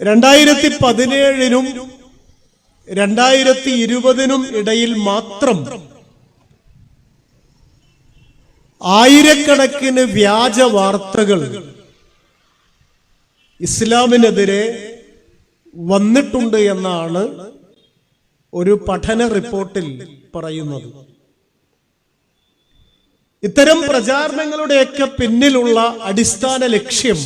രണ്ടായിരത്തി പതിനേഴിനും രണ്ടായിരത്തി ഇരുപതിനും ഇടയിൽ മാത്രം ആയിരക്കണക്കിന് വ്യാജ വാർത്തകൾ ഇസ്ലാമിനെതിരെ വന്നിട്ടുണ്ട് എന്നാണ് ഒരു പഠന റിപ്പോർട്ടിൽ പറയുന്നത്. ഇത്തരം പ്രചാരണങ്ങളുടെയൊക്കെ പിന്നിലുള്ള അടിസ്ഥാന ലക്ഷ്യം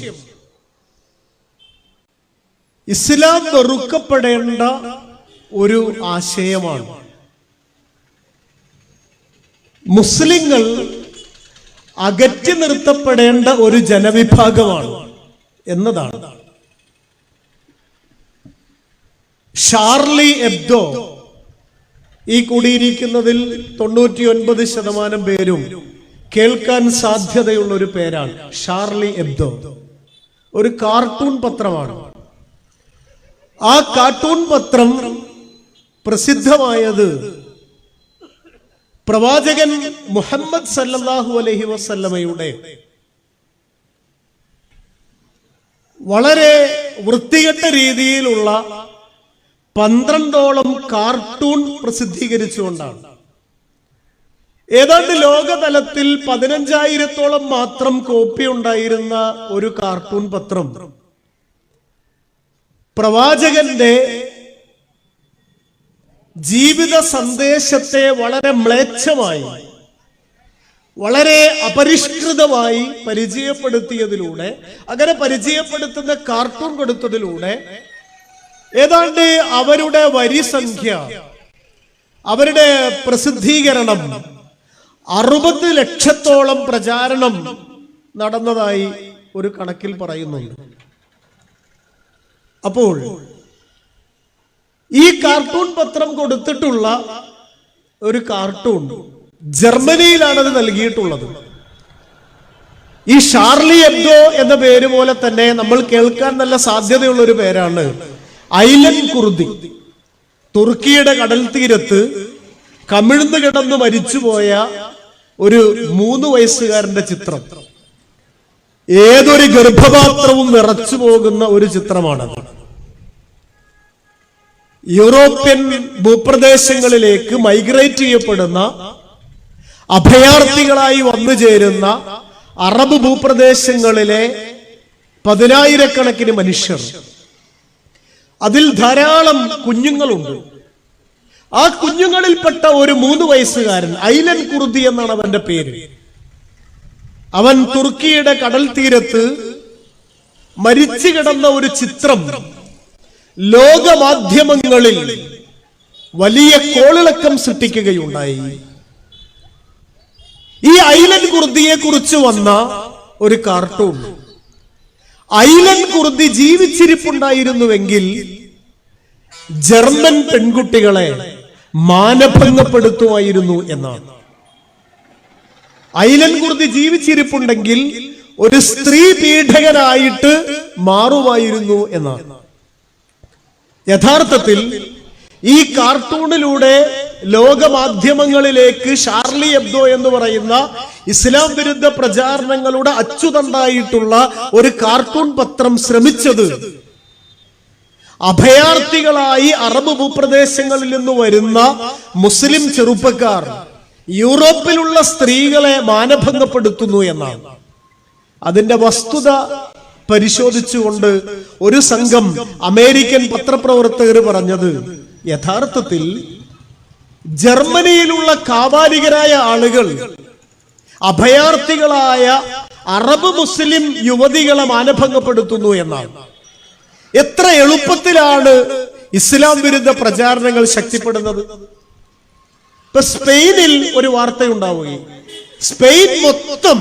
ഇസ്ലാം വെറുക്കപ്പെടേണ്ട ഒരു ആശയമാണ്. മുസ്ലിങ്ങൾ അകറ്റി നിർത്തപ്പെടേണ്ട ഒരു ജനവിഭാഗമാണ് എന്നതാണ്. ഷാർലി എബ്ദോ ഈ കൂടിയിരിക്കുന്നതിൽ തൊണ്ണൂറ്റി ഒൻപത് ശതമാനം പേരും കേൾക്കാൻ സാധ്യതയുള്ള ഒരു പേരാണ് ഷാർലി എബ്ദോ. ഒരു കാർട്ടൂൺ പത്രമാണ്. ആ കാർട്ടൂൺ പത്രം പ്രസിദ്ധമായത് പ്രവാചകൻ മുഹമ്മദ് സല്ലാഹു അലഹി വസല്ലമയുടെ. വളരെ വൃത്തികെട്ട രീതിയിലുള്ള പന്ത്രണ്ടോളം കാർട്ടൂൺ പ്രസിദ്ധീകരിച്ചുകൊണ്ടാണ്. ഏതാണ്ട് ലോകതലത്തിൽ പതിനഞ്ചായിരത്തോളം മാത്രം കോപ്പി ഉണ്ടായിരുന്ന ഒരു കാർട്ടൂൺ പത്രം. പ്രവാചകന്റെ ജീവിത സന്ദേശത്തെ വളരെ മ്ലേച്ഛമായി വളരെ അപരിഷ്കൃതമായി പരിചയപ്പെടുത്തിയതിലൂടെ അങ്ങനെ പരിചയപ്പെടുത്തുന്ന കാർട്ടൂൺ കൊടുത്തതിലൂടെ ഏതാണ്ട് അവരുടെ വരി സംഖ്യ അവരുടെ പ്രസിദ്ധീകരണം അറുപത് ലക്ഷത്തോളം പ്രചാരണം നടന്നതായി ഒരു കണക്കിൽ പറയുന്നുണ്ട്. അപ്പോൾ ഈ കാർട്ടൂൺ പത്രം കൊടുത്തിട്ടുള്ള ഒരു കാർട്ടൂൺ ജർമ്മനിയിലാണ് അത് നൽകിയിട്ടുള്ളത്. ഈ ഷാർലി എബ്ദോ എന്ന പേര് പോലെ തന്നെ നമ്മൾ കേൾക്കാൻ നല്ല സാധ്യതയുള്ള ഒരു പേരാണ്. ഐലൻ കുർദി തുർക്കിയുടെ കടൽ തീരത്ത് കമിഴ്ന്ന് കിടന്ന് മരിച്ചുപോയ ഒരു മൂന്ന് വയസ്സുകാരന്റെ ചിത്രം. ഏതൊരു ഗർഭപാത്രവും നിറച്ചു പോകുന്ന ഒരു ചിത്രമാണത്. യൂറോപ്യൻ ഭൂപ്രദേശങ്ങളിലേക്ക് മൈഗ്രേറ്റ് ചെയ്യപ്പെടുന്ന അഭയാർത്ഥികളായി വന്നു ചേരുന്ന അറബ് ഭൂപ്രദേശങ്ങളിലെ പതിനായിരക്കണക്കിന് മനുഷ്യർ. അതിൽ ധാരാളം കുഞ്ഞുങ്ങളുണ്ട്. ആ കുഞ്ഞുങ്ങളിൽപ്പെട്ട ഒരു മൂന്ന് വയസ്സുകാരൻ ഐലൻ കുർദി എന്നാണ് അവന്റെ പേര്. അവൻ തുർക്കിയുടെ കടൽ തീരത്ത് മരിച്ചു കിടന്ന ഒരു ചിത്രം ലോകമാധ്യമങ്ങളിൽ വലിയ കോളിളക്കം സൃഷ്ടിക്കുകയുണ്ടായി. ഈ ഐലൻഡ് കുർദിയെ കുറിച്ച് വന്ന ഒരു കാർട്ടൂൺ. ഐലൻഡ് കുർദി ജീവിച്ചിരിപ്പുണ്ടായിരുന്നുവെങ്കിൽ ജർമ്മൻ പെൺകുട്ടികളെ മാനഭംഗപ്പെടുത്തുമായിരുന്നു എന്നാണ്. ഐലൻഡ് കുർദി ജീവിച്ചിരിപ്പുണ്ടെങ്കിൽ ഒരു സ്ത്രീ പീഡകനായിട്ട് മാറുമായിരുന്നു എന്നാണ്. യഥാർത്ഥത്തിൽ ഈ കാർട്ടൂണിലൂടെ ലോകമാധ്യമങ്ങളിലേക്ക് ഷാർലി എബ്ദോ എന്ന് പറയുന്ന ഇസ്ലാം വിരുദ്ധ പ്രചാരണങ്ങളുടെ അച്ചുതണ്ടായിട്ടുള്ള ഒരു കാർട്ടൂൺ പത്രം ശ്രമിച്ചത് അഭയാർത്ഥികളായി അറബ് ഭൂപ്രദേശങ്ങളിൽ നിന്ന് വരുന്ന മുസ്ലിം ചെറുപ്പക്കാർ യൂറോപ്പിലുള്ള സ്ത്രീകളെ മാനഭംഗപ്പെടുത്തുന്നു എന്നാണ്. അതിന്റെ വസ്തുത പരിശോധിച്ചുകൊണ്ട് ഒരു സംഘം അമേരിക്കൻ പത്രപ്രവർത്തകർ പറഞ്ഞത് യഥാർത്ഥത്തിൽ ജർമ്മനിയിലുള്ള കാവാലികരായ ആളുകൾ അഭയാർത്ഥികളായ അറബ് മുസ്ലിം യുവതികളെ മാനഭംഗപ്പെടുത്തുന്നു എന്നാണ്. എത്ര എളുപ്പത്തിലാണ് ഇസ്ലാം വിരുദ്ധ പ്രചാരണങ്ങൾ ശക്തിപ്പെടുന്നത്. ഇപ്പൊ സ്പെയിനിൽ ഒരു വാർത്തയുണ്ടാവുകയും സ്പെയിൻ മൊത്തം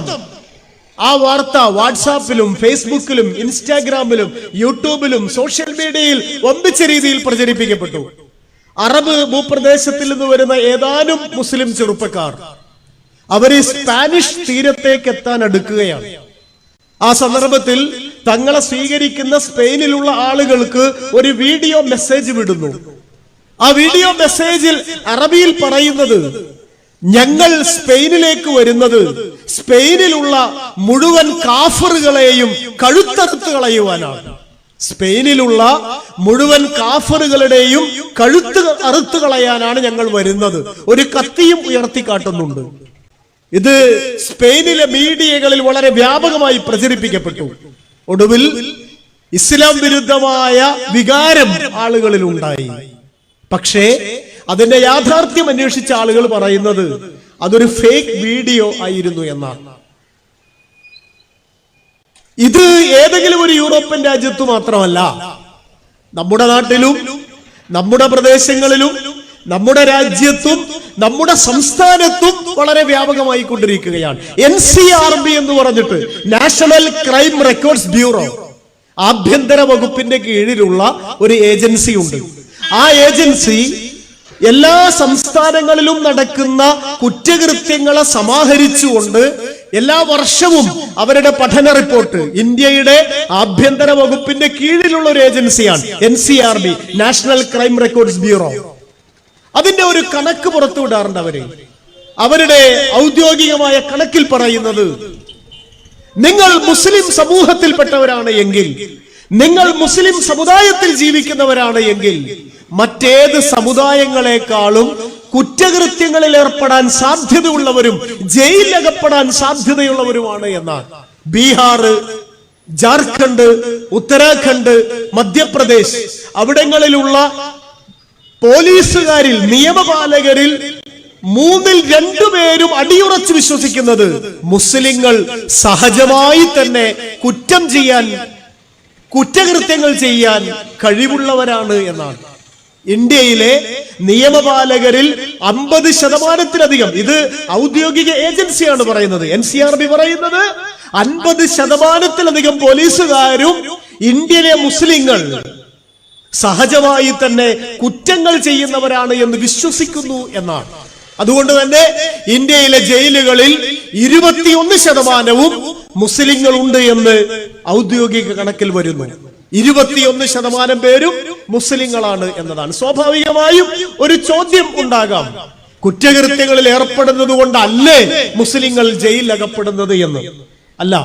ആ വാർത്ത വാട്സാപ്പിലും ഫേസ്ബുക്കിലും ഇൻസ്റ്റാഗ്രാമിലും യൂട്യൂബിലും സോഷ്യൽ മീഡിയയിൽ ഒന്നിച്ച രീതിയിൽ പ്രചരിപ്പിക്കപ്പെട്ടു. അറബ് ഭൂപ്രദേശത്തിൽ നിന്ന് വരുന്ന ഏതാനും മുസ്ലിം ചെറുപ്പക്കാർ അവർ സ്പാനിഷ് തീരത്തേക്ക് എത്താൻ അടുക്കുകയാണ്. ആ സന്ദർഭത്തിൽ തങ്ങളെ സ്വീകരിക്കുന്ന സ്പെയിനിലുള്ള ആളുകൾക്ക് ഒരു വീഡിയോ മെസ്സേജ് വിടുന്നു. ആ വീഡിയോ മെസ്സേജിൽ അറബിയിൽ പറയുന്നത് ഞങ്ങൾ സ്പെയിനിലേക്ക് വരുന്നത് സ്പെയിനിലുള്ള മുഴുവൻ കാഫറുകളെയും കഴുത്തറുത്ത് കളയുവാനാണ് സ്പെയിനിലുള്ള മുഴുവൻ കാഫറുകളുടെയും കഴുത്ത് അറുത്ത് കളയാനാണ് ഞങ്ങൾ വരുന്നത്. ഒരു കത്തിയും ഉയർത്തി കാട്ടുന്നുണ്ട് ഇത് സ്പെയിനിലെ മീഡിയകളിൽ വളരെ വ്യാപകമായി പ്രചരിപ്പിക്കപ്പെട്ടു. ഒടുവിൽ ഇസ്ലാം വിരുദ്ധമായ വികാരം ആളുകളിൽ ഉണ്ടായി പക്ഷേ അതിന്റെ യാഥാർത്ഥ്യം അന്വേഷിച്ച ആളുകൾ പറയുന്നത് അതൊരു ഫേക്ക് വീഡിയോ ആയിരുന്നു എന്നാണ്. ഇത് ഏതെങ്കിലും ഒരു യൂറോപ്യൻ രാജ്യത്തു മാത്രമല്ല നമ്മുടെ നാട്ടിലും നമ്മുടെ പ്രദേശങ്ങളിലും നമ്മുടെ രാജ്യത്തും നമ്മുടെ സംസ്ഥാനത്തും വളരെ വ്യാപകമായി കൊണ്ടിരിക്കുകയാണ് എൻ സി ആർ ബി എന്ന് പറഞ്ഞിട്ട് നാഷണൽ ക്രൈം റെക്കോർഡ്സ് ബ്യൂറോ ആഭ്യന്തര വകുപ്പിന്റെ കീഴിലുള്ള ഒരു ഏജൻസി ഉണ്ട് ആ ഏജൻസി എല്ലാ സംസ്ഥാനങ്ങളിലും നടക്കുന്ന കുറ്റകൃത്യങ്ങളെ സമാഹരിച്ചുകൊണ്ട് എല്ലാ വർഷവും അവരുടെ പഠന റിപ്പോർട്ട് ഇന്ത്യയുടെ ആഭ്യന്തര വകുപ്പിന്റെ കീഴിലുള്ള ഒരു ഏജൻസിയാണ് N C R B national crime records bureau. അതിന്റെ ഒരു കണക്ക് പുറത്തുവിടാറുണ്ട് അവർ. അവരുടെ ഔദ്യോഗികമായ കണക്കിൽ പറയുന്നത് നിങ്ങൾ മുസ്ലിം സമൂഹത്തിൽപ്പെട്ടവരാണ് എങ്കിൽ നിങ്ങൾ മുസ്ലിം സമുദായത്തിൽ ജീവിക്കുന്നവരാണ് എങ്കിൽ മറ്റേത് സമുദായങ്ങളെക്കാളും കുറ്റകൃത്യങ്ങളിൽ ഏർപ്പെടാൻ സാധ്യതയുള്ളവരും ജയിലിലകപ്പെടാൻ സാധ്യതയുള്ളവരുമാണ് എന്നാണ് ബീഹാർ ജാർഖണ്ഡ് ഉത്തരാഖണ്ഡ് മധ്യപ്രദേശ് അവിടങ്ങളിലുള്ള പോലീസുകാരിൽ നിയമപാലകരിൽ മൂന്നിൽ രണ്ടുപേരും അടിയുറച്ചു വിശ്വസിക്കുന്നത് മുസ്ലിങ്ങൾ സഹജമായി തന്നെ കുറ്റം ചെയ്യാൻ കുറ്റകൃത്യങ്ങൾ ചെയ്യാൻ കഴിവുള്ളവരാണ് എന്നാണ്. ഇന്ത്യയിലെ നിയമപാലകരിൽ അമ്പത് ശതമാനത്തിലധികം ഇത് ഔദ്യോഗിക ഏജൻസിയാണ് പറയുന്നത് എൻ സി ആർ ബി പറയുന്നത് അൻപത് ശതമാനത്തിലധികം പോലീസുകാരും ഇന്ത്യയിലെ മുസ്ലിങ്ങൾ സഹജമായി തന്നെ കുറ്റങ്ങൾ ചെയ്യുന്നവരാണ് എന്ന് വിശ്വസിക്കുന്നു എന്നാണ്. അതുകൊണ്ട് തന്നെ ഇന്ത്യയിലെ ജയിലുകളിൽ ഇരുപത്തിയൊന്ന് ശതമാനവും മുസ്ലിങ്ങൾ ഉണ്ട് എന്ന് ഔദ്യോഗിക കണക്കിൽ വരുന്നു. ഇരുപത്തിയൊന്ന് ശതമാനം പേരും മുസ്ലിങ്ങളാണ് എന്നതാണ്. സ്വാഭാവികമായും ഒരു ചോദ്യം ഉണ്ടാകാം. കുറ്റകൃത്യങ്ങളിൽ ഏർപ്പെടുന്നത് കൊണ്ടല്ലേ മുസ്ലിങ്ങൾ ജയിലിൽ അകപ്പെടുന്നത് എന്ന്. അല്ല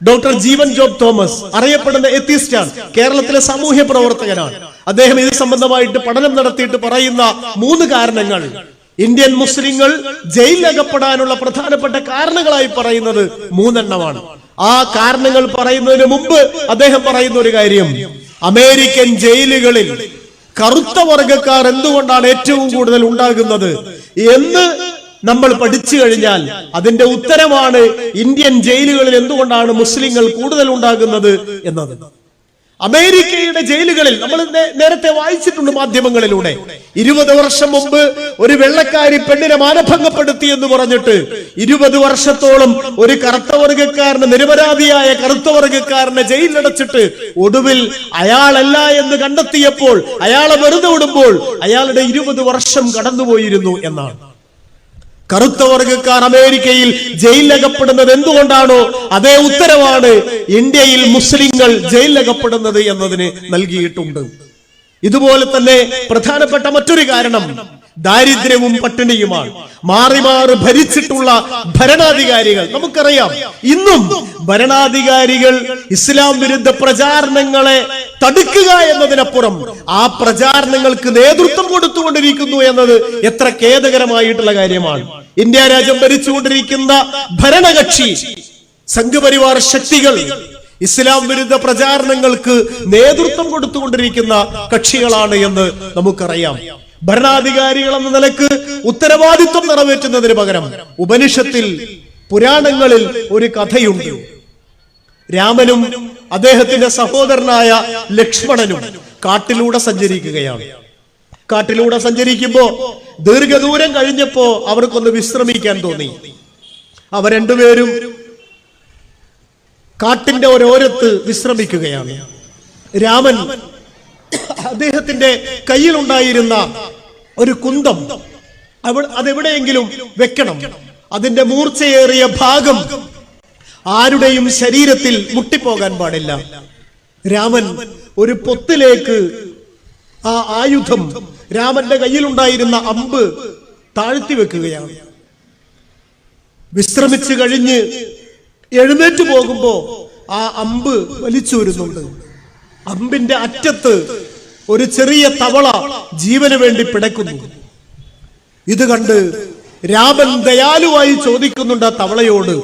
ഡോക്ടർ ജീവൻ ജോബ് തോമസ് അറിയപ്പെടുന്ന എത്തിസ്റ്റാണ് കേരളത്തിലെ സാമൂഹ്യ പ്രവർത്തകനാണ്. അദ്ദേഹം ഇത് സംബന്ധമായിട്ട് പഠനം നടത്തിയിട്ട് പറയുന്ന മൂന്ന് കാരണങ്ങൾ. ഇന്ത്യൻ മുസ്ലിങ്ങൾ ജയിലിലകപ്പെടാനുള്ള പ്രധാനപ്പെട്ട കാരണങ്ങളായി പറയുന്നത് മൂന്നെണ്ണമാണ്. ആ കാരണങ്ങൾ പറയുന്നതിന് മുമ്പ് അദ്ദേഹം പറയുന്ന ഒരു കാര്യം. അമേരിക്കൻ ജയിലുകളിൽ കറുത്ത വർഗക്കാർ എന്തുകൊണ്ടാണ് ഏറ്റവും കൂടുതൽ ഉണ്ടാകുന്നത് എന്ന് നമ്മൾ പഠിച്ചു കഴിഞ്ഞാൽ അതിന്റെ ഉത്തരമാണ് ഇന്ത്യൻ ജയിലുകളിൽ എന്തുകൊണ്ടാണ് മുസ്ലിങ്ങൾ കൂടുതൽ ഉണ്ടാകുന്നത് എന്നത്. അമേരിക്കയുടെ ജയിലുകളിൽ നമ്മൾ നേരത്തെ വായിച്ചിട്ടുണ്ട് മാധ്യമങ്ങളിലൂടെ. ഇരുപത് വർഷം മുമ്പ് ഒരു വെള്ളക്കാരി പെണ്ണിനെ മാനഭംഗപ്പെടുത്തി എന്ന് പറഞ്ഞിട്ട് ഇരുപത് വർഷത്തോളം ഒരു കറുത്ത വർഗക്കാരന് നിരപരാധിയായ കറുത്ത വർഗക്കാരനെ ജയിലിലടച്ചിട്ട് ഒടുവിൽ അയാളല്ല എന്ന് കണ്ടെത്തിയപ്പോൾ അയാളെ വെറുതെ വിടുമ്പോൾ അയാളുടെ ഇരുപത് വർഷം കടന്നുപോയിരുന്നു എന്നാണ്. കറുത്ത വർഗക്കാർ അമേരിക്കയിൽ ജയിലിലകപ്പെടുന്നത് എന്തുകൊണ്ടാണോ? അതേ ഉത്തരവാണ് ഇന്ത്യയിൽ മുസ്ലിങ്ങൾ ജയിലിലകപ്പെടുന്നത് എന്നതിന് നൽകിയിട്ടുണ്ട്. ഇതുപോലെ തന്നെ പ്രധാനപ്പെട്ട മറ്റൊരു കാരണം ദാരിദ്ര്യവും പട്ടിണിയുമാണ്. മാറി മാറി ഭരിച്ചിട്ടുള്ള ഭരണാധികാരികൾ. നമുക്കറിയാം ഇന്നും ഭരണാധികാരികൾ ഇസ്ലാം വിരുദ്ധ പ്രചാരണങ്ങളെ തടുക്കുക എന്നതിനപ്പുറം ആ പ്രചാരണങ്ങൾക്ക് നേതൃത്വം കൊടുത്തുകൊണ്ടിരിക്കുന്നു എന്നത് എത്ര ഖേദകരമായിട്ടുള്ള കാര്യമാണ്. ഇന്ത്യ രാജ്യം ഭരിച്ചുകൊണ്ടിരിക്കുന്ന ഭരണകക്ഷി സംഘപരിവാർ ശക്തികൾ ഇസ്ലാം വിരുദ്ധ പ്രചാരണങ്ങൾക്ക് നേതൃത്വം കൊടുത്തുകൊണ്ടിരിക്കുന്ന കക്ഷികളാണ് എന്ന് നമുക്കറിയാം. ഭരണാധികാരികൾ എന്ന നിലയ്ക്ക് ഉത്തരവാദിത്വം നിറവേറ്റുന്നതിന് പകരം ഉപനിഷത്തിൽ പുരാണങ്ങളിൽ ഒരു കഥയുണ്ട്. രാമനും അദ്ദേഹത്തിന്റെ സഹോദരനായ ലക്ഷ്മണനും കാട്ടിലൂടെ സഞ്ചരിക്കുകയാണ്. കാട്ടിലൂടെ സഞ്ചരിക്കുമ്പോ ദീർഘദൂരം കഴിഞ്ഞപ്പോ അവർക്കൊന്ന് വിശ്രമിക്കാൻ തോന്നി. അവർ രണ്ടുപേരും കാട്ടിന്റെ ഓരോരത്ത് വിശ്രമിക്കുകയാണ്. രാമൻ അദ്ദേഹത്തിന്റെ കയ്യിലുണ്ടായിരുന്ന ഒരു കുന്തം. അതെവിടെയെങ്കിലും വെക്കണം. അതിന്റെ മൂർച്ചയേറിയ ഭാഗം ആരുടെയും ശരീരത്തിൽ മുട്ടിപ്പോകാൻ പാടില്ല. രാമൻ ഒരു പൊത്തിലേക്ക് ആ ആയുധം രാമന്റെ കയ്യിലുണ്ടായിരുന്ന അമ്പ് താഴ്ത്തി വെക്കുകയാണ്. വിശ്രമിച്ചു കഴിഞ്ഞ് എഴുന്നേറ്റ് പോകുമ്പോ ആ അമ്പ് വലിച്ചു വരുന്നുണ്ട് അമ്പിന്റെ അറ്റത്ത് ഒരു ചെറിയ തവള ജീവന് വേണ്ടി പിടക്കുന്നു ഇത് കണ്ട് രാമൻ ദയാലുവായി ചോദിക്കുന്നുണ്ട് ആ തവളയോട്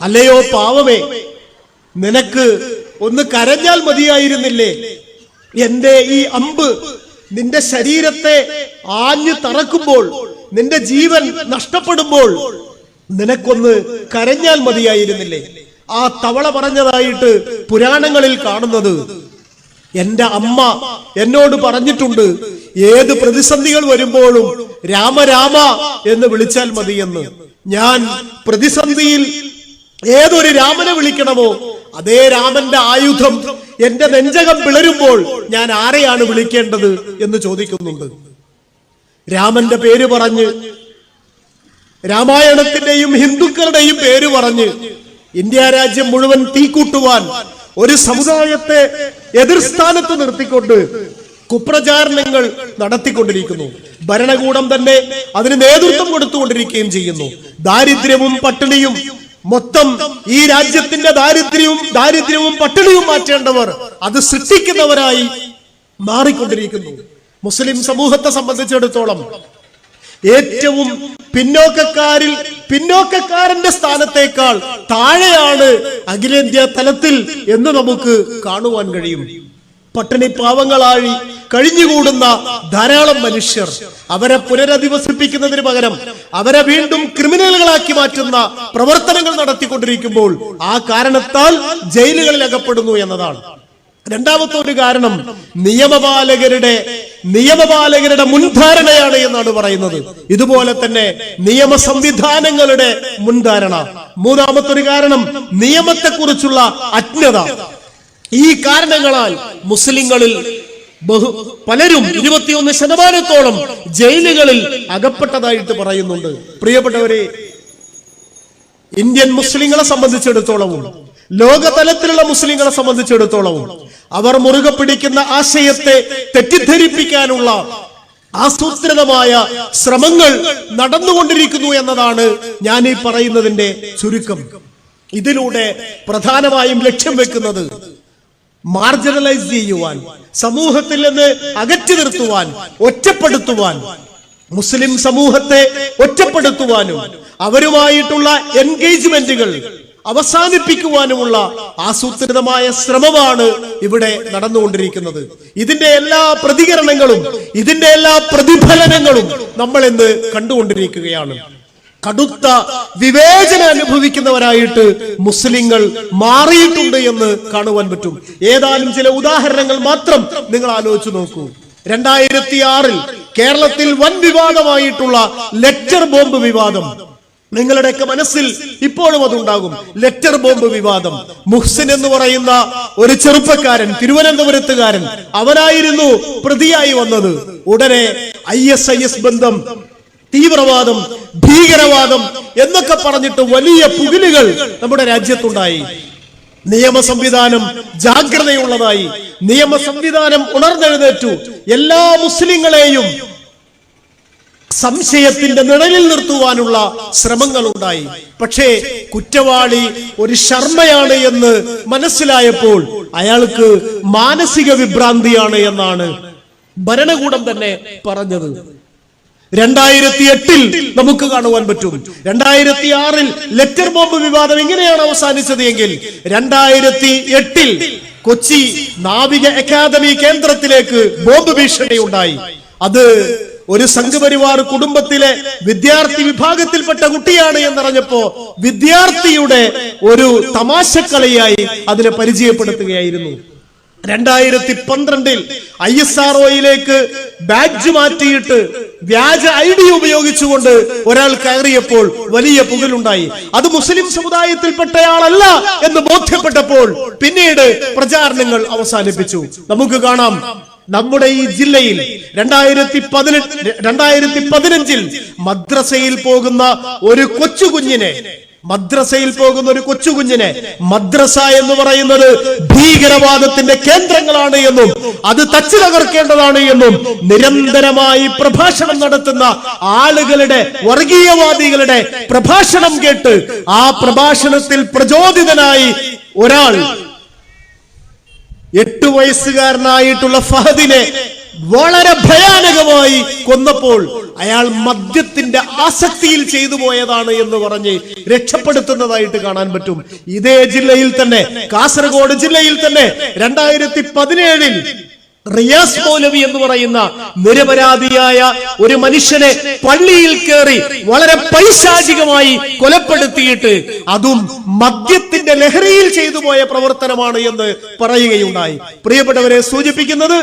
അല്ലയോ പാവമേ നിനക്ക് ഒന്ന് കരഞ്ഞാൽ മതിയായിരുന്നില്ലേ? എന്റെ ഈ അമ്പ് നിന്റെ ശരീരത്തെ ആഞ്ഞു തറക്കുമ്പോൾ നിന്റെ ജീവൻ നഷ്ടപ്പെടുമ്പോൾ നിനക്കൊന്ന് കരഞ്ഞാൽ മതിയായിരുന്നില്ലേ? ആ തവള പറഞ്ഞതായിട്ട് പുരാണങ്ങളിൽ കാണുന്നത്. എന്റെ അമ്മ എന്നോട് പറഞ്ഞിട്ടുണ്ട് ഏത് പ്രതിസന്ധികൾ വരുമ്പോഴും രാമരാമ എന്ന് വിളിച്ചാൽ മതി എന്ന് ഞാൻ പ്രതിസന്ധിയിൽ ഏതൊരു രാമനെ വിളിക്കണമോ അതേ രാമന്റെ ആയുധം എന്റെ നെഞ്ചകം പിളരുമ്പോൾ ഞാൻ ആരെയാണ് വിളിക്കേണ്ടത് എന്ന് ചോദിക്കുന്നുണ്ട്. രാമന്റെ പേര് പറഞ്ഞ് രാമായണത്തിന്റെയും ഹിന്ദുക്കളുടെയും പേര് പറഞ്ഞ് ഇന്ത്യ രാജ്യം മുഴുവൻ തീക്കൂട്ടുവാൻ ഒരു സമുദായത്തെ എതിർസ്ഥാനത്ത് നിർത്തിക്കൊണ്ട് കുപ്രചാരണങ്ങൾ നടത്തിക്കൊണ്ടിരിക്കുന്നു. ഭരണകൂടം തന്നെ അതിന് നേതൃത്വം കൊടുത്തുകൊണ്ടിരിക്കുകയും ചെയ്യുന്നു. ദാരിദ്ര്യവും പട്ടിണിയും മൊത്തം ഈ രാജ്യത്തിന്റെ ദാരിദ്ര്യവും ദാരിദ്ര്യവും പട്ടിണിയും മാറ്റേണ്ടവർ അത് സൃഷ്ടിക്കുന്നവരായി മാറിക്കൊണ്ടിരിക്കുന്നു. മുസ്ലിം സമൂഹത്തെ സംബന്ധിച്ചിടത്തോളം ഏറ്റവും പിന്നോക്കക്കാരിൽ പിന്നോക്കക്കാരന്റെ സ്ഥാനത്തേക്കാൾ താഴെയാണ് അഖിലേന്ത്യാ തലത്തിൽ എന്ന് നമുക്ക് കാണുവാൻ കഴിയും. പട്ടിണി പാവങ്ങളായി കഴിഞ്ഞുകൂടുന്ന ധാരാളം മനുഷ്യർ അവരെ പുനരധിവസിപ്പിക്കുന്നതിന് പകരം അവരെ വീണ്ടും ക്രിമിനലുകളാക്കി മാറ്റുന്ന പ്രവർത്തനങ്ങൾ നടത്തിക്കൊണ്ടിരിക്കുമ്പോൾ ആ കാരണത്താൽ ജയിലുകളിൽ അകപ്പെടുന്നു എന്നതാണ്. രണ്ടാമത്തെ ഒരു കാരണം നിയമപാലകരുടെ നിയമപാലകരുടെ മുൻധാരണയാണ് എന്നാണ് പറയുന്നത്. ഇതുപോലെ തന്നെ നിയമ സംവിധാനങ്ങളുടെ മുൻധാരണ. മൂന്നാമത്തൊരു കാരണം നിയമത്തെക്കുറിച്ചുള്ള അജ്ഞത. ഈ കാരണങ്ങളാൽ മുസ്ലിങ്ങളിൽ ബഹു പലരും ഇരുപത്തിയൊന്ന് ശതമാനത്തോളം ജയിലുകളിൽ അകപ്പെട്ടതായിട്ട് പറയുന്നുണ്ട്. പ്രിയപ്പെട്ടവരെ ഇന്ത്യൻ മുസ്ലിങ്ങളെ സംബന്ധിച്ചിടത്തോളവും ലോകതലത്തിലുള്ള മുസ്ലിങ്ങളെ സംബന്ധിച്ചിടത്തോളവും അവർ മുറുകെ പിടിക്കുന്ന ആശയത്തെ തെറ്റിദ്ധരിപ്പിക്കാനുള്ള ആസൂത്രിതമായ ശ്രമങ്ങൾ നടന്നുകൊണ്ടിരിക്കുന്നു എന്നതാണ് ഞാൻ ഈ പറയുന്നതിന്റെ ചുരുക്കം. ഇതിലൂടെ പ്രധാനമായും ലക്ഷ്യം വെക്കുന്നത് മാർജിനലൈസ് ചെയ്യുവാൻ സമൂഹത്തിൽ നിന്ന് അകറ്റി നിർത്തുവാൻ ഒറ്റപ്പെടുത്തുവാൻ മുസ്ലിം സമൂഹത്തെ ഒറ്റപ്പെടുത്തുവാനും അവരുമായിട്ടുള്ള എൻഗേജ്മെന്റുകൾ അവസാനിപ്പിക്കുവാനുമുള്ള ആസൂത്രിതമായ ശ്രമമാണ് ഇവിടെ നടന്നുകൊണ്ടിരിക്കുന്നത്. ഇതിന്റെ എല്ലാ പ്രതികരണങ്ങളും ഇതിന്റെ എല്ലാ പ്രതിഫലനങ്ങളും നമ്മൾ ഇന്ന് കണ്ടുകൊണ്ടിരിക്കുകയാണ്. കടുത്ത വിവേചനം അനുഭവിക്കുന്നവരായിട്ട് മുസ്ലിങ്ങൾ മാറിയിട്ടുണ്ട് എന്ന് കാണുവാൻ പറ്റും. ഏതാനും ചില ഉദാഹരണങ്ങൾ മാത്രം നിങ്ങൾ ആലോചിച്ചു നോക്കൂ. രണ്ടായിരത്തി ആറിൽ കേരളത്തിൽ വൻ വിവാദമായിട്ടുള്ള ലെക്ചർ ബോംബ് വിവാദം. നിങ്ങളുടെയൊക്കെ മനസ്സിൽ ഇപ്പോഴും അതുണ്ടാകും. ലെറ്റർ ബോംബ് വിവാദം. മുഹ്സിൻ എന്ന് പറയുന്ന ഒരു ചെറുപ്പക്കാരൻ തിരുവനന്തപുരത്തുകാരൻ അവനായിരുന്നു പ്രതിയായി വന്നത്. ഉടനെ ഐ എസ് ഐ എസ് ബന്ധം തീവ്രവാദം ഭീകരവാദം എന്നൊക്കെ പറഞ്ഞിട്ട് വലിയ പുകിലുകൾ നമ്മുടെ രാജ്യത്തുണ്ടായി. നിയമ സംവിധാനം ജാഗ്രതയുള്ളതായി. നിയമ സംവിധാനം ഉണർന്നെഴുന്നേറ്റു. എല്ലാ മുസ്ലിങ്ങളെയും സംശയത്തിന്റെ നിഴലിൽ നിർത്തുവാനുള്ള ശ്രമങ്ങൾ ഉണ്ടായി പക്ഷേ കുറ്റവാളി ഒരു ശർമ്മയാണ് എന്ന് മനസ്സിലായപ്പോൾ അയാൾക്ക് മാനസിക വിഭ്രാന്തിയാണ് എന്നാണ് ഭരണകൂടം തന്നെ പറഞ്ഞത്. രണ്ടായിരത്തി എട്ടിൽ നമുക്ക് കാണുവാൻ പറ്റും. രണ്ടായിരത്തി ആറിൽ ലെറ്റർ ബോംബ് വിവാദം എങ്ങനെയാണ് അവസാനിച്ചത് എങ്കിൽ രണ്ടായിരത്തി എട്ടിൽ കൊച്ചി നാവിക അക്കാദമി കേന്ദ്രത്തിലേക്ക് ബോംബ് ഭീഷണി ഉണ്ടായി അത് ഒരു സംഘപരിവാർ കുടുംബത്തിലെ വിദ്യാർത്ഥി വിഭാഗത്തിൽപ്പെട്ട കുട്ടിയാണ് എന്നറിഞ്ഞപ്പോ വിദ്യാർത്ഥിയുടെ ഒരു തമാശക്കളിയായി അതിനെ പരിചയപ്പെടുത്തുകയായിരുന്നു. രണ്ടായിരത്തി പന്ത്രണ്ടിൽ ഐ എസ് ആർ ഒയിലേക്ക് ബാഡ്ജ് മാറ്റിയിട്ട് വ്യാജ ഐ ഡി ഉപയോഗിച്ചുകൊണ്ട് ഒരാൾ കയറിയപ്പോൾ വലിയ പുകലുണ്ടായി. അത് മുസ്ലിം സമുദായത്തിൽപ്പെട്ടയാളല്ല എന്ന് ബോധ്യപ്പെട്ടപ്പോൾ പിന്നീട് പ്രചാരണങ്ങൾ അവസാനിപ്പിച്ചു. നമുക്ക് കാണാം നമ്മുടെ ഈ ജില്ലയിൽ രണ്ടായിരത്തി പതിനെട്ട് രണ്ടായിരത്തി പതിനഞ്ചിൽ മദ്രസയിൽ പോകുന്ന ഒരു കൊച്ചു കുഞ്ഞിനെ മദ്രസയിൽ പോകുന്ന ഒരു കൊച്ചു കുഞ്ഞിനെ മദ്രസ എന്ന് പറയുന്നത് ഭീകരവാദത്തിന്റെ കേന്ദ്രങ്ങളാണ് എന്നും അത് തച്ചു തകർക്കേണ്ടതാണ് എന്നും നിരന്തരമായി പ്രഭാഷണം നടത്തുന്ന ആളുകളുടെ വർഗീയവാദികളുടെ പ്രഭാഷണം കേട്ട് ആ പ്രഭാഷണത്തിൽ പ്രചോദിതനായി ഒരാൾ എട്ടു വയസ്സുകാരനായിട്ടുള്ള ഫഹദിനെ വളരെ ഭയാനകമായി കൊന്നപ്പോൾ അയാൾ മദ്യത്തിന്റെ ആസക്തിയിൽ ചെയ്തു പോയതാണ് എന്ന് പറഞ്ഞ് രക്ഷപ്പെടുത്തുന്നതായിട്ട് കാണാൻ പറ്റും. ഇതേ ജില്ലയിൽ തന്നെ കാസർഗോഡ് ജില്ലയിൽ തന്നെ രണ്ടായിരത്തി പതിനേഴിൽ റിയാസ് മൗലവി എന്ന് പറയുന്ന നിരപരാധിയായ ഒരു മനുഷ്യനെ പള്ളിയിൽ കയറി വളരെ പൈശാചികമായി കൊലപ്പെടുത്തിയിട്ട് അതും മദ്യത്തിന്റെ ലഹരിയിൽ ചെയ്തു പോയ പ്രവർത്തനമാണ് എന്ന് പറയുകയുണ്ടായി. പ്രിയപ്പെട്ടവരെ സൂചിപ്പിക്കുന്നത്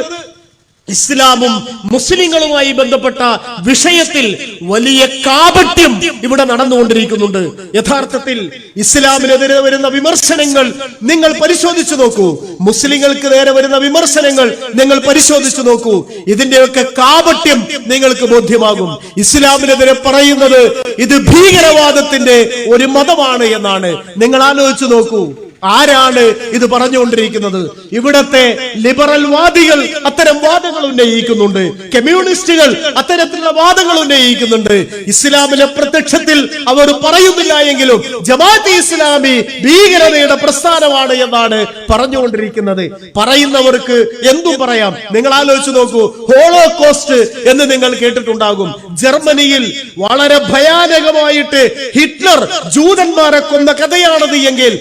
ഇസ്ലാമും മുസ്ലിങ്ങളുമായി ബന്ധപ്പെട്ട വിഷയത്തിൽ വലിയ കാപട്യം ഇവിടെ നടന്നുകൊണ്ടിരിക്കുന്നുണ്ട്. യഥാർത്ഥത്തിൽ ഇസ്ലാമിനെതിരെ വരുന്ന വിമർശനങ്ങൾ നിങ്ങൾ പരിശോധിച്ചു നോക്കൂ. മുസ്ലിങ്ങൾക്ക് നേരെ വരുന്ന വിമർശനങ്ങൾ നിങ്ങൾ പരിശോധിച്ചു നോക്കൂ. ഇതിന്റെയൊക്കെ കാപട്യം നിങ്ങൾക്ക് ബോധ്യമാകും. ഇസ്ലാമിനെതിരെ പറയുന്നത് ഇത് ഭീകരവാദത്തിന്റെ ഒരു മതമാണ് എന്നാണ്. നിങ്ങൾ ആലോചിച്ചു നോക്കൂ. ആരാണ് ഇത് പറഞ്ഞുകൊണ്ടിരിക്കുന്നത്? ഇവിടത്തെ ലിബറൽ വാദികൾ അത്തരം വാദങ്ങൾ ഉന്നയിക്കുന്നുണ്ട്. കമ്മ്യൂണിസ്റ്റുകൾ അത്തരത്തിലുള്ള വാദങ്ങൾ ഉന്നയിക്കുന്നുണ്ട്. ഇസ്ലാമിലെ പ്രത്യക്ഷത്തിൽ അവർ പറയുന്നില്ല എങ്കിലും ജമാഅത്ത് ഇസ്ലാമി ഭീകരതയുടെ പ്രസ്ഥാനമാണ് എന്നാണ് പറഞ്ഞുകൊണ്ടിരിക്കുന്നത്. പറയുന്നവർക്ക് എന്തും പറയാം? നിങ്ങൾ ആലോചിച്ചു നോക്കൂ. ഹോളോ കോസ്റ്റ് എന്ന് നിങ്ങൾ കേട്ടിട്ടുണ്ടാകും. ജർമ്മനിയിൽ വളരെ ഭയാനകമായിട്ട് ഹിറ്റ്ലർ ജൂതന്മാരെ കൊന്ന കഥയാണത് എങ്കിൽ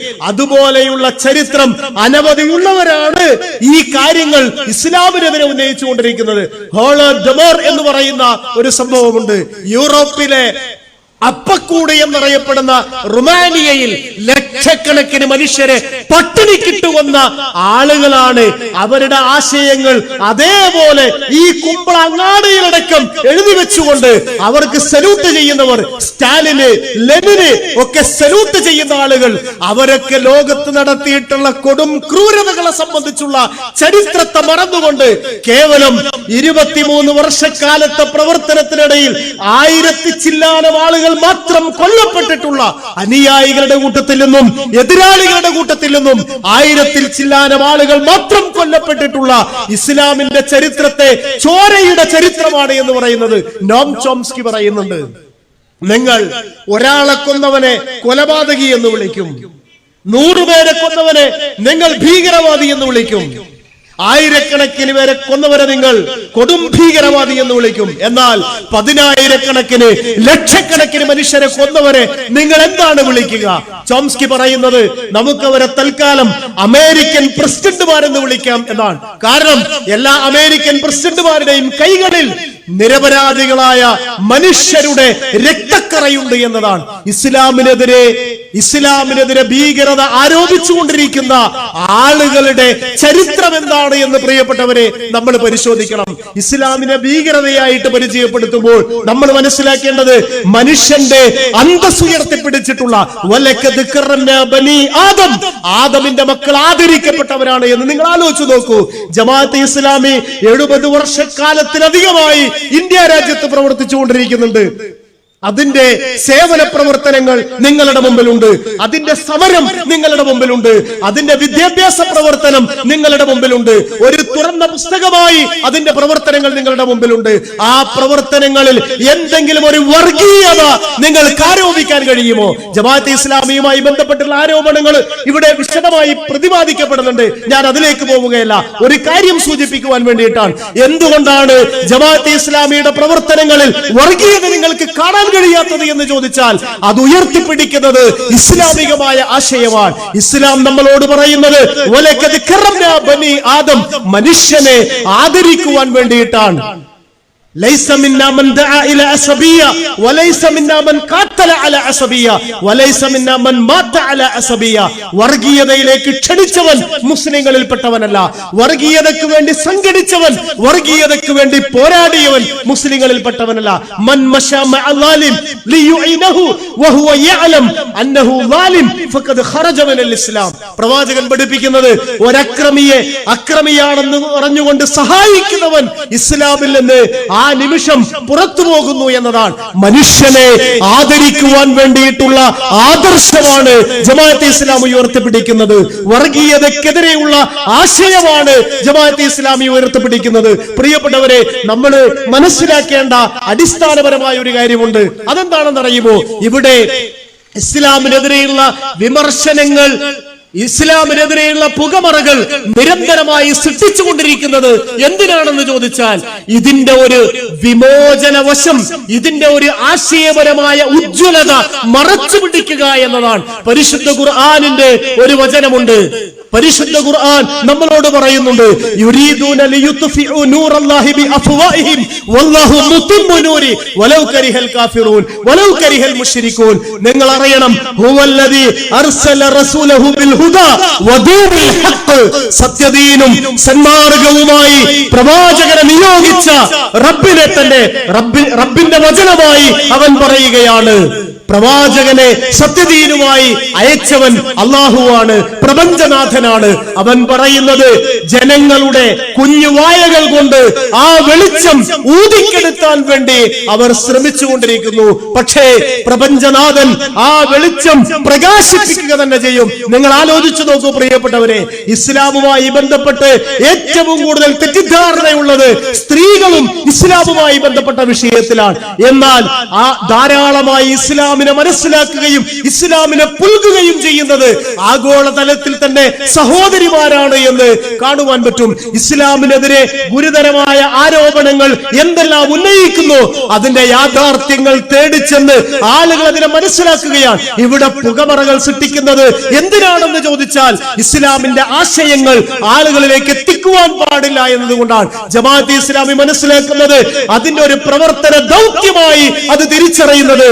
അതുപോലെയുള്ള ചരിത്രം അനവധി ഉള്ളവരാണ് ഈ കാര്യങ്ങൾ ഇസ്ലാമിനെതിരെ ഉന്നയിച്ചുകൊണ്ടിരിക്കുന്നത്. ഹോളോ ഡെമോർ എന്ന് പറയുന്ന ഒരു സംഭവമുണ്ട്. യൂറോപ്പിലെ അപ്പക്കൂട് എന്നറിയപ്പെടുന്ന റുമാനിയയിൽ ലക്ഷക്കണക്കിന് മനുഷ്യരെ പട്ടിണി കിട്ടുവന്ന ആളുകളാണ്. അവരുടെ ആശയങ്ങൾ അതേപോലെ ഈ കുമ്പള അങ്ങാടിയിലടക്കം എഴുതി വെച്ചുകൊണ്ട് അവർക്ക് സല്യൂട്ട് ചെയ്യുന്നവർ സ്റ്റാലിന് ലെനിന് ഒക്കെ സല്യൂട്ട് ചെയ്യുന്ന ആളുകൾ. അവരൊക്കെ ലോകത്ത് നടത്തിയിട്ടുള്ള കൊടും ക്രൂരതകളെ സംബന്ധിച്ചുള്ള ചരിത്രത്തെ മറന്നുകൊണ്ട് കേവലം ഇരുപത്തിമൂന്ന് വർഷക്കാലത്തെ പ്രവർത്തനത്തിനിടയിൽ ആയിരത്തി ചില്ലാനം ആളുകൾ മാത്രം കൊല്ലപ്പെട്ടിട്ടുള്ള അനുയായികളുടെ കൂട്ടത്തിൽ നിന്നും എതിരാളികളുടെ കൂട്ടത്തിൽ നിന്നും ആയിരത്തിൽ ചില്ലാനം ആളുകൾ മാത്രം കൊല്ലപ്പെട്ടിട്ടുള്ള ഇസ്ലാമിന്റെ ചരിത്രത്തെ ചോരയുടെ ചരിത്രമാണ് എന്ന് പറയുന്നത് നോം ചോംസ്കി പറയുന്നുണ്ട്. നിങ്ങൾ ഒരാളെ കൊന്നവനെ കൊലപാതകി എന്ന് വിളിക്കും. നൂറുപേരെ കൊന്നവനെ നിങ്ങൾ ഭീകരവാദി എന്ന് വിളിക്കും. ആയിരക്കണക്കിന് പേരെ കൊന്നവരെ നിങ്ങൾ കൊടും ഭീകരവാദി എന്ന് വിളിക്കും. എന്നാൽ പതിനായിരക്കണക്കിന് ലക്ഷക്കണക്കിന് മനുഷ്യരെ കൊന്നവരെ നിങ്ങൾ എന്താണ് വിളിക്കുക? ചോംസ്കി പറയുന്നത് നമുക്കവരെ തൽക്കാലം അമേരിക്കൻ പ്രസിഡന്റുമാരെന്ന് വിളിക്കാം എന്നാണ്. കാരണം എല്ലാ അമേരിക്കൻ പ്രസിഡന്റുമാരുടെയും കൈകളിൽ നിരപരാധികളായ മനുഷ്യരുടെ രക്തക്കറയുണ്ട് എന്നതാണ്. ഇസ്ലാമിനെതിരെ ഇസ്ലാമിനെതിരെ ഭീകരത ആരോപിച്ചുകൊണ്ടിരിക്കുന്ന ആളുകളുടെ ചരിത്രം എന്താണ് എന്ന് പ്രിയപ്പെട്ടവരെ നമ്മൾ പരിശോധിക്കണം. ഇസ്ലാമിനെ ഭീകരതയായിട്ട് പരിചയപ്പെടുത്തുമ്പോൾ നമ്മൾ മനസ്സിലാക്കേണ്ടത് മനുഷ്യന്റെ അന്തസ് ഉയർത്തിപ്പിടിച്ചിട്ടുള്ള ആദം. ആദമിന്റെ മക്കൾ ആദരിക്കപ്പെട്ടവരാണ് എന്ന് നിങ്ങൾ ആലോചിച്ചു നോക്കൂ. ജമാഅത്ത് ഇസ്ലാമി എഴുപത് വർഷക്കാലത്തിലധികമായി ഇന്ത്യ രാജ്യത്ത് പ്രവർത്തിച്ചുകൊണ്ടിരിക്കുന്നുണ്ട്. അതിന്റെ സേവന പ്രവർത്തനങ്ങൾ നിങ്ങളുടെ മുമ്പിലുണ്ട്. അതിന്റെ സമരം നിങ്ങളുടെ മുമ്പിലുണ്ട്. അതിന്റെ വിദ്യാഭ്യാസ പ്രവർത്തനം നിങ്ങളുടെ മുമ്പിലുണ്ട്. ഒരു തുറന്ന പുസ്തകമായി അതിന്റെ പ്രവർത്തനങ്ങൾ നിങ്ങളുടെ മുമ്പിലുണ്ട്. ആ പ്രവർത്തനങ്ങളിൽ എന്തെങ്കിലും ഒരു വർഗീയത നിങ്ങൾക്ക് ആരോപിക്കാൻ കഴിയുമോ? ജമാഅത്ത് ഇസ്ലാമിയുമായി ബന്ധപ്പെട്ടുള്ള ആരോപണങ്ങൾ ഇവിടെ വിശദമായി പ്രതിപാദിക്കപ്പെടുന്നുണ്ട്. ഞാൻ അതിലേക്ക് പോവുകയല്ല. ഒരു കാര്യം സൂചിപ്പിക്കുവാൻ വേണ്ടിയിട്ടാണ്. എന്തുകൊണ്ടാണ് ജമാഅത്ത് ഇസ്ലാമിയുടെ പ്രവർത്തനങ്ങളിൽ വർഗീയത നിങ്ങൾക്ക് കാണാൻ കഴിയാത്തത് എന്ന് ചോദിച്ചാൽ അത് ഉയർത്തിപ്പിടിക്കുന്നത് ഇസ്ലാമികമായ ആശയമാണ്. ഇസ്ലാം നമ്മളോട് പറയുന്നത് "വലഖദ് കറംനാ ബനി ആദം മനുഷ്യനെ ആദരിക്കുവാൻ വേണ്ടിയിട്ടാണ്. ليس منا من دعا الى عصبيه وليس منا من قاتل على عصبيه وليس منا من مات على عصبيه വർഗീയതയിലേക്ക് ക്ഷണിച്ചവൻ മുസ്ലിങ്ങളിൽപ്പെട്ടവനല്ല വർഗീയതയ്ക്ക് വേണ്ടി സംഘടിച്ചവൻ വർഗീയതയ്ക്ക് വേണ്ടി പോരാടിയവൻ മുസ്ലിങ്ങളിൽപ്പെട്ടവനല്ല മൻ മശാ മഅ ളാലിം ലിയുഇനഹു വഹുവ യഅലം അന്നഹു ളാലിം ഫഖദ് ഖറജ മിനൽ ഇസ്ലാം പ്രവാചകൻ പഠിപ്പിക്കുന്നത് ഒരക്രമിയെ അക്രമിയാണെന്ന് പറഞ്ഞുകൊണ്ട് സഹായിക്കുന്നവൻ ഇസ്ലാമിൽ നിന്ന് ആ നിമിഷം പുറത്തു പോകുന്നു എന്നതാണ്. മനുഷ്യനെ ആദരിക്കുവാൻ വേണ്ടിയിട്ടുള്ള ആദർശമാണ് ജമാഅത്തെ ഇസ്ലാമി ഉയർത്തിപ്പിടിക്കുന്നത്. വർഗീയതക്കെതിരെയുള്ള ആശയമാണ് ജമാഅത്തെ ഇസ്ലാമി ഉയർത്തിപ്പിടിക്കുന്നത്. പ്രിയപ്പെട്ടവരെ നമ്മൾ മനസ്സിലാക്കേണ്ട അടിസ്ഥാനപരമായ ഒരു കാര്യമുണ്ട്. അതെന്താണെന്ന് അറിയുമോ ഇവിടെ ഇസ്ലാമിനെതിരെയുള്ള വിമർശനങ്ങൾ ഇസ്ലാമിനെതിരെയുള്ള പുകമറകൾ നിരന്തരമായി സൃഷ്ടിച്ചുകൊണ്ടിരിക്കുന്നത് എന്തിനാണെന്ന് ചോദിച്ചാൽ ഇതിന്റെ ഒരു വിമോചന വശം ഇതിന്റെ ഒരു ആശയപരമായ ഉജ്ജ്വലത മറച്ചു പിടിക്കുക എന്നതാണ്. പരിശുദ്ധ ഖുർആാനിന്റെ ഒരു വചനമുണ്ട് പരിശുദ്ധ ഖുർആൻ നമ്മളോട് പറയുന്നുണ്ട് യുരീദൂന ലിയുത്ഫിഉ നൂറല്ലാഹി ബിഅഫ്വാഹിഹിം വല്ലാഹു മുത്തിമ്മു നൂരി വലൗ കരിഹൽ കാഫിറൂൻ വലൗ കരിഹൽ മുശ്രികൂൻ നിങ്ങൾ അറിയണം ഹുവല്ലദി അർസല റസൂലഹു ബിൽ ഹുദാ വദീനിൽ ഹഖ്. സത്യദീനും സന്മാർഗവുമായി പ്രവാചകനെ നിയോഗിച്ച റബ്ബിനെ തന്നെ റബ്ബി റബ്ബിന്റെ വചനമായി അവൻ പറയുകയാണ്. പ്രവാചകനെ സത്യദീനുമായി അയച്ചവൻ അള്ളാഹുവാണ് പ്രപഞ്ചനാഥനാണ്. അവൻ പറയുന്നത് ജനങ്ങളുടെ കുഞ്ഞുവായകൾ കൊണ്ട് ആ വെളിച്ചം ഊതിക്കെടുത്താൻ വേണ്ടി അവർ ശ്രമിച്ചുകൊണ്ടിരിക്കുന്നു. പക്ഷേ പ്രപഞ്ചനാഥൻ ആ വെളിച്ചം പ്രകാശിപ്പിക്കുക തന്നെ ചെയ്യും. നിങ്ങൾ ആലോചിച്ചു നോക്കൂ പ്രിയപ്പെട്ടവരെ. ഇസ്ലാമുമായി ബന്ധപ്പെട്ട് ഏറ്റവും കൂടുതൽ തെറ്റിദ്ധാരണയുള്ളത് സ്ത്രീകളും ഇസ്ലാമുമായി ബന്ധപ്പെട്ട വിഷയത്തിലാണ്. എന്നാൽ ആ ധാരാളമായി ഇസ്ലാമിനെ മനസ്സിലാക്കുകയും ഇസ്ലാമിനെ പുൽകുകയും ചെയ്യുന്നത് ആഗോളതലത്തിൽ തന്നെ സഹോദരിമാരാണ് എന്ന് കാണുവാൻ പറ്റും. ഇസ്ലാമിനെതിരെ ഗുരുതരമായ ആരോപണങ്ങൾ എന്തെല്ലാം ഉന്നയിക്കുന്നു? അതിന്റെ യാഥാർത്ഥ്യങ്ങൾ തേടിച്ചെന്ന് ആളുകൾ അതിനെ മനസ്സിലാക്കുകയാണ്. ഇവിടെ പുകമറകൾ സൃഷ്ടിക്കുന്നത് എന്തിനാണെന്ന് ചോദിച്ചാൽ ഇസ്ലാമിന്റെ ആശയങ്ങൾ ആളുകളിലേക്ക് എത്തിക്കുവാൻ പാടില്ല എന്നതുകൊണ്ടാണ്. ജമാഅത്ത് ഇസ്ലാമി മനസ്സിലാക്കുന്നത് അതിന്റെ ഒരു പ്രവർത്തന ദൗത്യമായി അത് തിരിച്ചറിയുന്നത്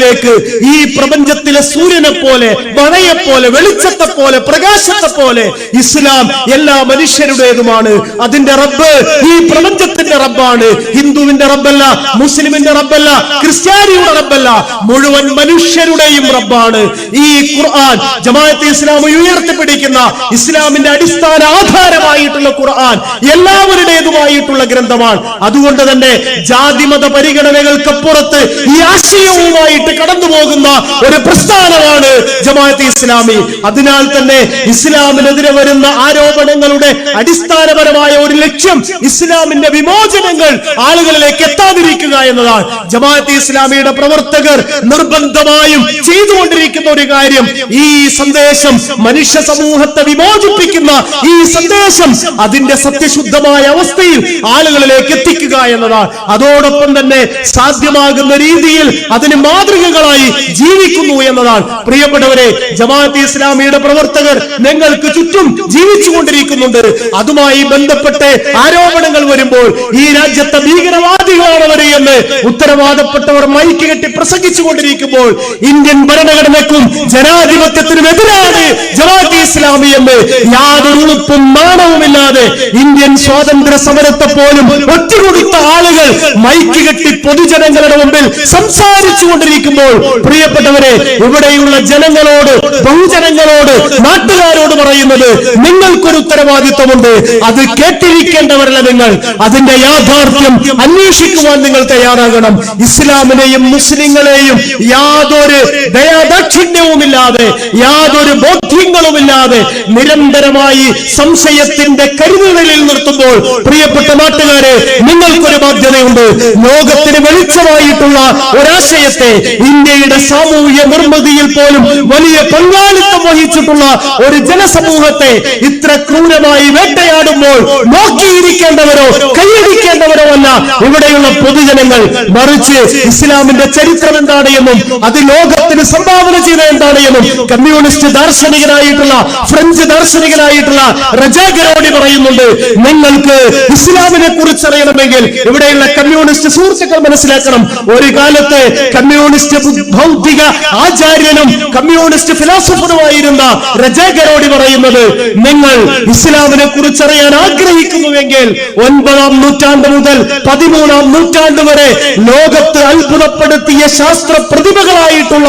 ആളുകളിലേക്ക് ഈ പ്രപഞ്ചത്തിലെ സൂര്യനെ പോലെ മഴയെ പോലെ വെളിച്ചത്തെ പോലെ പ്രകാശത്തെ പോലെ ഇസ്ലാം എല്ലാ മനുഷ്യരുടേതുമാണ്. അതിന്റെ റബ്ബ് ഈ പ്രപഞ്ചത്തിന്റെ റബ്ബാണ്. ഹിന്ദുവിന്റെ റബ്ബല്ല മുസ്ലിമിന്റെ റബ്ബല്ല ക്രിസ്ത്യാനിയുടെ റബ്ബല്ല മുഴുവൻ മനുഷ്യരുടെയും റബ്ബാണ്. ഈ ഖുർആൻ ജമാഅത്തെ ഇസ്ലാം ഉയർത്തിപ്പിടിക്കുന്ന ഇസ്ലാമിന്റെ അടിസ്ഥാന ആധാരമായിട്ടുള്ള ഖുർആൻ എല്ലാവരുടേതുമായിട്ടുള്ള ഗ്രന്ഥമാണ്. അതുകൊണ്ട് തന്നെ ജാതിമത പരിഗണനകൾക്കപ്പുറത്ത് ഈ ആശയവുമായിട്ട് കടന്നു പോകുന്ന ഒരു പ്രസ്ഥാനമാണ് ജമാഅത്ത് ഇസ്ലാമി. അതിനാൽ തന്നെ ഇസ്ലാമിനെതിരെ വരുന്ന ആരോപണങ്ങളുടെ അടിസ്ഥാനപരമായ ഒരു ലക്ഷ്യം ഇസ്ലാമിന്റെ വിമോചനങ്ങൾ ആളുകളിലേക്ക് എത്താതിരിക്കുക എന്നതാണ്. ജമാഅത്ത് ഇസ്ലാമിയുടെ പ്രവർത്തകർ നിർബന്ധമായും ചെയ്തുകൊണ്ടിരിക്കുന്ന ഒരു കാര്യം ഈ സന്ദേശം മനുഷ്യ സമൂഹത്തെ വിമോചിപ്പിക്കുന്ന ഈ സന്ദേശം അതിന്റെ സത്യശുദ്ധമായ അവസ്ഥയിൽ ആളുകളിലേക്ക് എത്തിക്കുക എന്നതാണ്. അതോടൊപ്പം തന്നെ സാധ്യമാകുന്ന രീതിയിൽ അതിന് മാതൃകകളായി ജീവിക്കുന്നു എന്നതാണ്. പ്രിയപ്പെട്ടവരെ ജമാഅത്ത് ഇസ്ലാമിയുടെ പ്രവർത്തകർ നിങ്ങൾക്ക് ചുറ്റും ജീവിച്ചുകൊണ്ടിരിക്കുന്നുണ്ട്. അതുമായി ബന്ധപ്പെട്ട് ആരോപണങ്ങൾ വരുമ്പോൾ ഈ രാജ്യത്തെ ഭീകരവാദികളാണ് എന്ന് ഉത്തരവാദപ്പെട്ടവർ മൈക്ക് കെട്ടി പ്രസംഗിച്ചുകൊണ്ടിരിക്കുമ്പോൾ ഇന്ത്യൻ ഭരണഘടനയ്ക്കും ജനാധിപത്യത്തിനും എതിരാണ് ജമാഅത്ത് ഇസ്ലാമി എന്ന് യാതൊരു ഉളുപ്പും നാണവുമില്ലാതെ ഇന്ത്യൻ സ്വാതന്ത്ര്യ സമരത്തെ പോലും ഒറ്റുകൊടുത്ത ആളുകൾ മൈക്ക് കെട്ടി പൊതുജനങ്ങളുടെ മുമ്പിൽ സംസാരിച്ചു കൊണ്ടിരിക്കുമ്പോൾ പ്രിയപ്പെട്ടവരെ ഇവിടെയുള്ള ജനങ്ങളോട് ബഹുജനങ്ങളോട് നാട്ടുകാരോട് പറയുന്നത് നിങ്ങൾക്കൊരു ഉത്തരവാദിത്വമുണ്ട്. അത് കേട്ടിരിക്കേണ്ടവരല്ല നിങ്ങൾ. അതിന്റെ യാഥാർത്ഥ്യം അന്വേഷിക്കുവാൻ നിങ്ങൾ തയ്യാറാകണം. ഇസ്ലാമിനെയും മുസ്ലിങ്ങളെയും യാതൊരു ദയാദാക്ഷിണ്യവുമില്ലാതെ യാതൊരു ബോധ്യങ്ങളുമില്ലാതെ നിരന്തരമായി സംശയത്തിന്റെ കരുതലിൽ നിർത്തുമ്പോൾ പ്രിയപ്പെട്ട നാട്ടുകാരെ നിങ്ങൾക്കൊരു ബാധ്യതയുണ്ട്. ലോകത്തിന് വെളിച്ചമായിട്ടുള്ള ഒരാശയത്തെ ഇന്ത്യയുടെ സാമൂഹ്യ നിർമ്മിതിയിൽ പോലും വലിയ പങ്കാളിത്തം വഹിച്ചിട്ടുള്ള ഒരു ജനസമൂഹത്തെ ഇത്ര ക്രൂരമായി വേട്ടയാടുമ്പോൾ നോക്കിയിരിക്കേണ്ടവരോ കൈയടിക്കേണ്ടവരോ അല്ല ഇവിടെയുള്ള പൊതുജനങ്ങൾ മറിച്ച് ഇസ്ലാമിന്റെ ചരിത്രം എന്താണ് എന്നും അത് ലോകത്തിന് സംഭാവന ചെയ്ത എന്താണ് എന്നും കമ്മ്യൂണിസ്റ്റ് ദാർശനികനായിട്ടുള്ള ഫ്രഞ്ച് ദാർശനികനായിട്ടുള്ള റജാഗരോടി പറയുന്നുണ്ട്. നിങ്ങൾക്ക് ഇസ്ലാമിനെ കുറിച്ചറിയണമെങ്കിൽ ഇവിടെയുള്ള കമ്മ്യൂണിസ്റ്റ് സുഹൃത്തുക്കൾ മനസ്സിലാക്കണം. ഒരു കാലത്ത് കമ്മ്യൂണിസ്റ്റ് ഭൗതിക ആചാര്യനും കമ്മ്യൂണിസ്റ്റ് ഫിലോസഫറുമായിരുന്ന റജാഗരോടി പറയുന്നത് നിങ്ങൾ ഇസ്ലാമിനെ കുറിച്ചറിയാൻ ആഗ്രഹിക്കുന്നുവെങ്കിൽ ഒൻപതാം നൂറ്റാണ്ട് മുതൽ പതിമൂന്നാം നൂറ്റാണ്ട് വരെ ലോകത്ത് അത്ഭുതപ്പെടുത്തിയ ശാസ്ത്ര പ്രതിഭകളായിട്ടുള്ള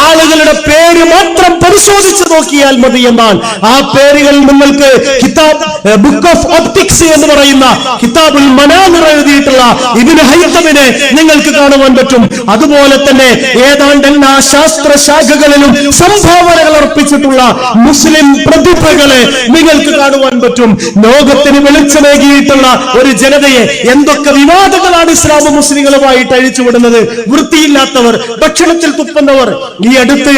ആളുകളുടെ പേര് മാത്രം പരിശോധിച്ചു നോക്കിയാൽ മതി എന്നാൽ ആ പേരുകൾ നിങ്ങൾക്ക് കിതാബ് ബുക്ക് ഓഫ് ഒപ്റ്റിക്സ് എന്ന് പറയുന്ന കിതാബുൽ മനാനിറ എഴുതിയിട്ടുള്ള ഇതിന് ഹൈത്തമിനെ നിങ്ങൾക്ക് കാണുവാൻ പറ്റും. അതുപോലെ തന്നെ ഏതാണ്ട് എല്ലാ ശാസ്ത്ര ശാഖകളിലും സംഭാവനകൾ അർപ്പിച്ചിട്ടുള്ള മുസ്ലിം പ്രതിഭകളെ നിങ്ങൾക്ക് കാണുവാൻ പറ്റും. ലോകത്തിന് വെളിച്ചമേകിയിട്ടുള്ള ഒരു ജനതയെ എന്തൊക്കെ വിവാദങ്ങളാണ് ഇസ്ലാം മുസ്ലിങ്ങളുമായിട്ട് അഴിച്ചുവിടുന്നത്? വൃത്തിയില്ലാത്തവർ ഭക്ഷണത്തിൽ തുപ്പുന്നവർ. ഈ അടുത്ത്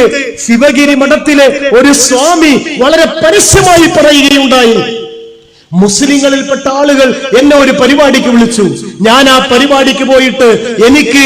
ശിവഗിരി മഠത്തിലെ ഒരു സ്വാമി വളരെ പരസ്യമായി പറയുകയുണ്ടായി. മുസ്ലിങ്ങളിൽപ്പെട്ട ആളുകൾ എന്നെ ഒരു പരിപാടിക്ക് വിളിച്ചു. ഞാൻ ആ പരിപാടിക്ക് പോയിട്ട് എനിക്ക്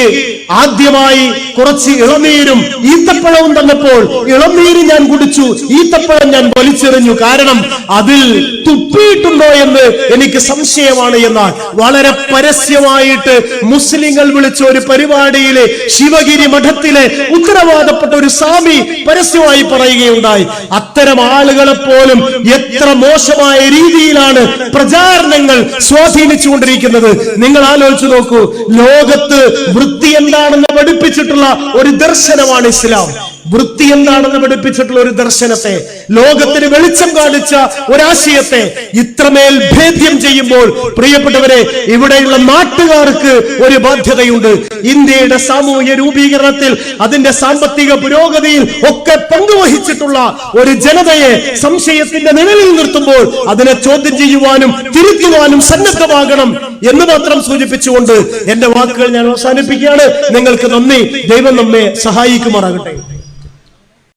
ആദ്യമായി കുറച്ച് ഇളനീരും ഈത്തപ്പഴവും തന്നപ്പോൾ ഇളനീര് ഞാൻ കുടിച്ചു ഈത്തപ്പഴം ഞാൻ വലിച്ചെറിഞ്ഞു. കാരണം അതിൽ തുപ്പിയിട്ടുണ്ടോ എന്ന് എനിക്ക് സംശയമാണ് എന്നാൽ വളരെ പരസ്യമായിട്ട് മുസ്ലിങ്ങൾ വിളിച്ച ഒരു പരിപാടിയിലെ ശിവഗിരി മഠത്തിലെ ഉത്തരവാദപ്പെട്ട ഒരു സ്വാമി പരസ്യമായി പറയുകയുണ്ടായി. അത്തരം ആളുകളെ പോലും എത്ര മോശമായ രീതിയിലാണ് പ്രചാരണങ്ങൾ സ്വാധീനിച്ചുകൊണ്ടിരിക്കുന്നത്. നിങ്ങൾ ആലോചിച്ചു നോക്കൂ ലോകത്ത് വൃത്തി എന്താണെന്ന് പഠിപ്പിച്ചിട്ടുള്ള ഒരു ദർശനമാണ് ഇസ്ലാം. വൃത്തി എന്താണെന്ന് പഠിപ്പിച്ചിട്ടുള്ള ഒരു ദർശനത്തെ ലോകത്തിന് വെളിച്ചം കാണിച്ച ഒരാശയത്തെ ഇത്രമേൽ ഭേദ്യം ചെയ്യുമ്പോൾ പ്രിയപ്പെട്ടവരെ ഇവിടെയുള്ള നാട്ടുകാർക്ക് ഒരു ബാധ്യതയുണ്ട്. ഇന്ത്യയുടെ സാമൂഹ്യ രൂപീകരണത്തിൽ അതിന്റെ സാമ്പത്തിക പുരോഗതിയിൽ ഒക്കെ പങ്കുവഹിച്ചിട്ടുള്ള ഒരു ജനതയെ സംശയത്തിന്റെ നിഴലിൽ നിർത്തുമ്പോൾ അതിനെ ചോദ്യം ചെയ്യുവാനും തിരുത്തുവാനും സന്നദ്ധമാകണം എന്ന് മാത്രം സൂചിപ്പിച്ചുകൊണ്ട് എന്റെ വാക്കുകൾ ഞാൻ അവസാനിപ്പിക്കുകയാണ്. നിങ്ങൾക്ക് നന്ദി. ദൈവം നമ്മെ സഹായിക്കുമാറാകട്ടെ.